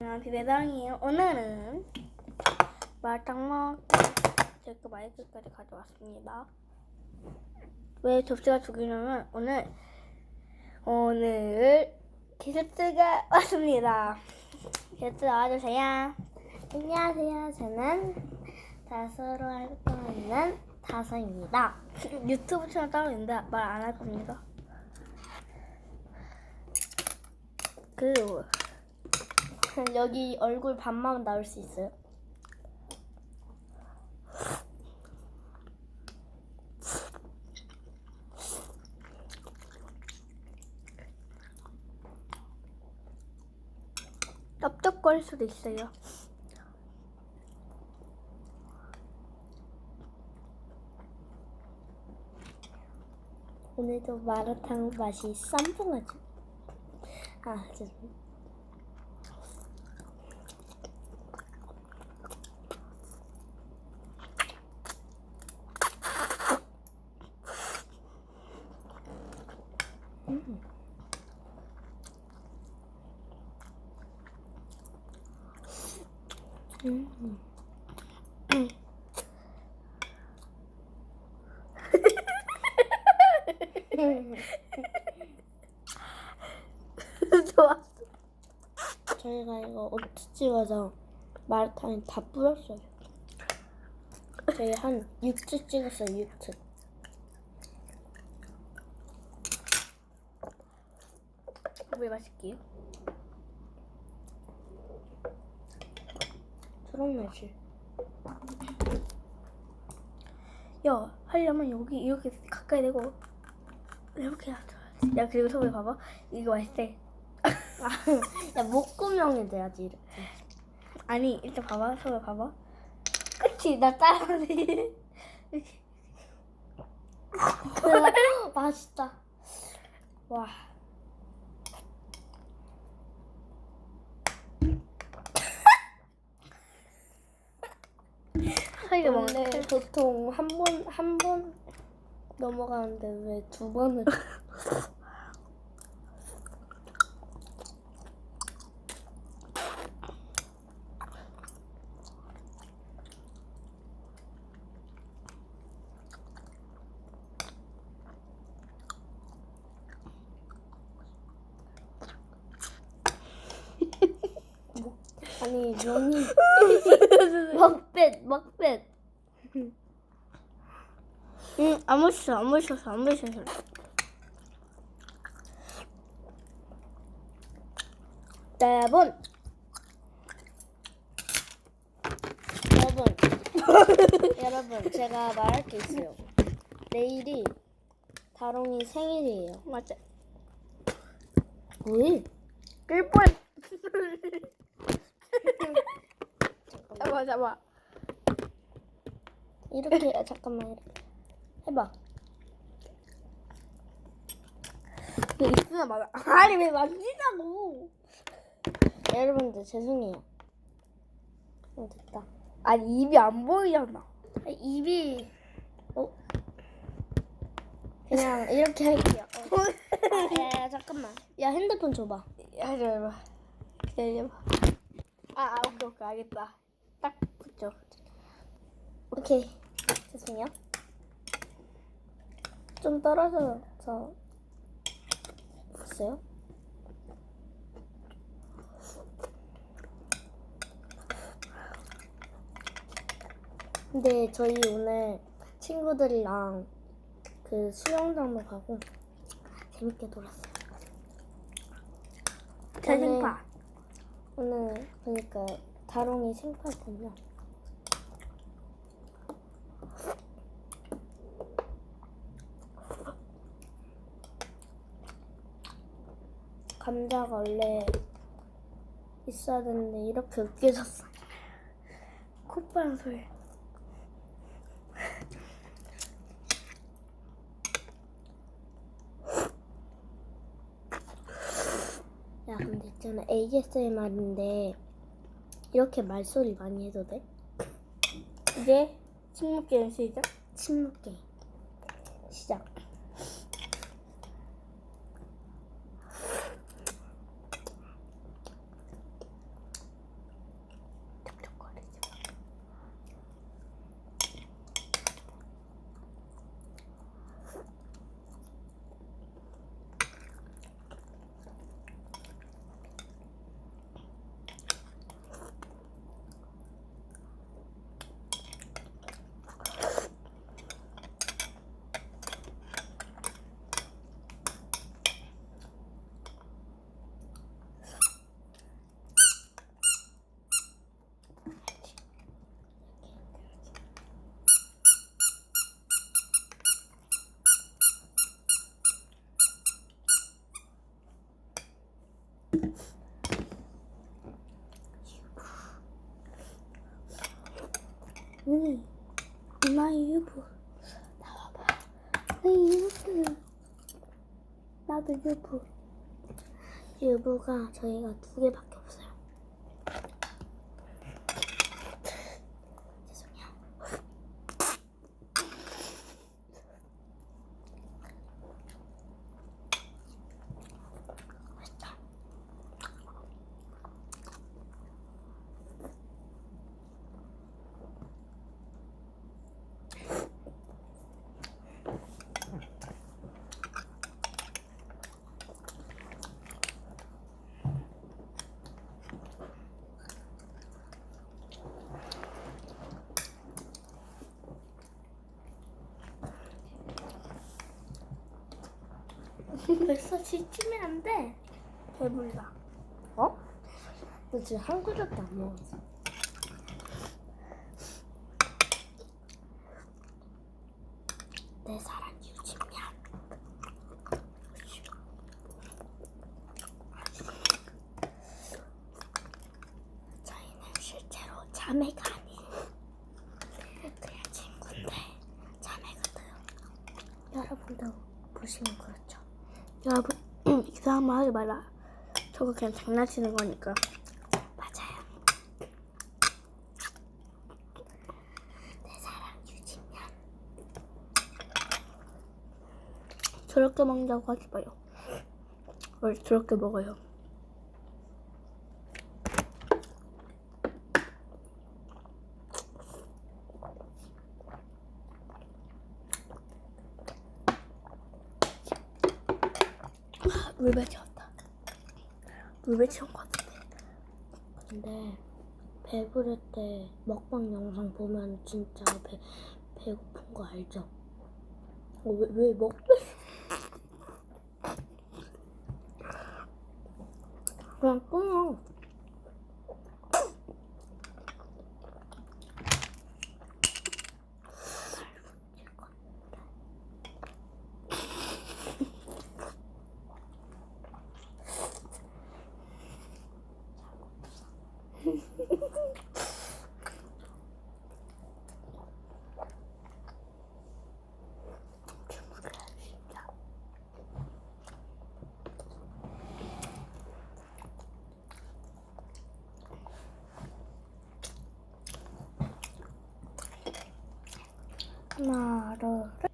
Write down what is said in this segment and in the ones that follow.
안녕, 비대방이에요. 오늘은 마라탕 먹 제가 마이크까지 가져왔습니다. 왜 접시가 두 개냐면 오늘 오늘 게스트가 왔습니다. 게스트 나와주세요. 안녕하세요. 저는 다소로 활동하는 다소입니다. 유튜브 채널 따로 있는데 말 안 할 겁니다. 그리고 여기 얼굴 반만 나올 수 있어요. 쩝쩝거릴 수도 있어요. 오늘도 마라탕 맛이 쌈뽕하죠. 아, 죄송해요. 좋았어. 저희가 이거 어트 찍어서 마라탕에 다 뿌렸어요. 저희 한 6트 찍었어요, 6트. 물 마실게요. 초록 맛이. 야, 하려면 여기 이렇게 가까이 대고 이렇게 하자. 야, 그리고 소리 봐봐. 이거 맛있대 야, 목구멍이 돼야지, 이렇게. 아니, 일단 봐봐. 소리 봐봐. 그치? 나 따라하네. 이렇게. 맛있다. 와. 원래 먹는데. 보통 한 번, 한 번 넘어가는데 왜 두 번을. 아니, 면이. 먹뱃, 먹뱃. 응, 안 맛있어, 안 맛있었어, 안 맛있었어. 여러분 여러분 여러분 제가 말할 게 있어요 내일이 다롱이 생일이에요 맞아. 왜? 끌 뻔. 잡아, 잡아. 이렇게 아, 잠깐만 이렇게 해봐 이거 있으나 맞아. 아니, 왜 만지냐고. 여러분들 죄송해요 어 됐다 아니, 입이 안 보이잖아. 아, 입이 어 그냥 이렇게 할게요 어. 아, 야, 야 잠깐만 야 핸드폰 줘봐 야, 잠깐만. 기다려봐. 아, 아, 오케이, 오케이, 알겠다. 딱 붙죠. 오케이 죄송해요 좀 떨어져서 보세요. 근데 저희 오늘 친구들이랑 그 수영장도 가고 재밌게 놀았어요. 제 생파. 오늘 그러니까 다롱이 생파였군요 감자가 원래 있어야 되는데 이렇게 으깨졌어. 콧바람 소리. 야 근데 있잖아 ASMR인데 이렇게 말소리 많이 해도 돼? 이제 침묵 게임 시작. 침묵 게임 시작. 응, 엄마 유부 나와봐. 응, 유부. 나도 유부. 유부가 저희가 두 개밖에 벌써 지치면 안 돼. 배불러. 어? 너 지금 한 그릇도 안 먹었어. 내 사랑 유진년. 저희는 실제로 자매가 아닌 그냥 친구인데 자매거든. 여러분도 보시면 그렇죠. 여러분 말 하지 마라. 저거 그냥 장난치는 거니까. 맞아요. 내 사랑 유진년. 저렇게 먹는다고 하지 마요. 원래 저렇게 먹어요. 아, 물배 채웠다. 물배 채운 것 같은데. 근데 배부를 때 먹방 영상 보면 진짜 배 배고픈 거 알죠? 어, 왜, 왜 먹? 그냥 끊어. 하나, 둘, 셋.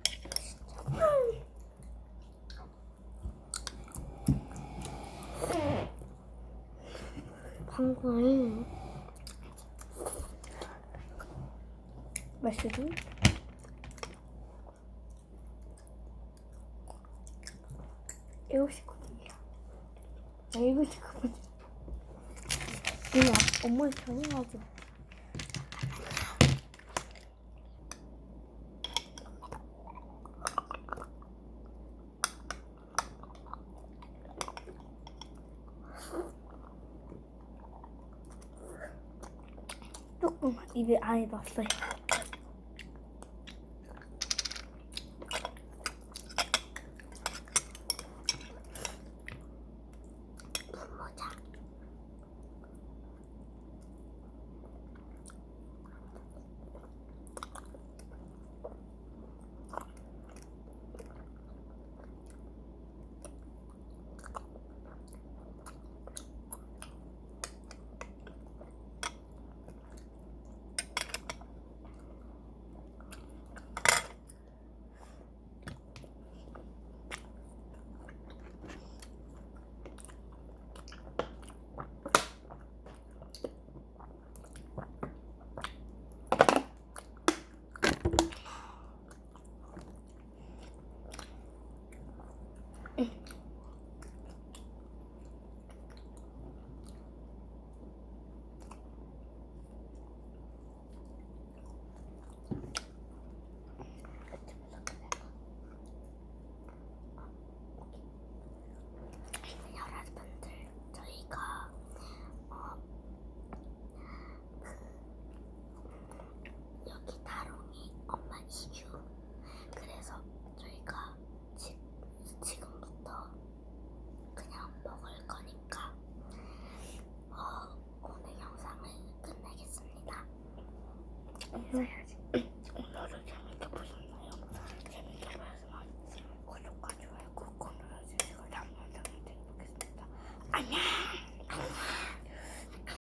방금 맛있지? 일곱 시 9분이야. 아, 일곱 시 9분. 누나, 엄마 전화하지 조금 입에 안에 넣었어요. 있어요.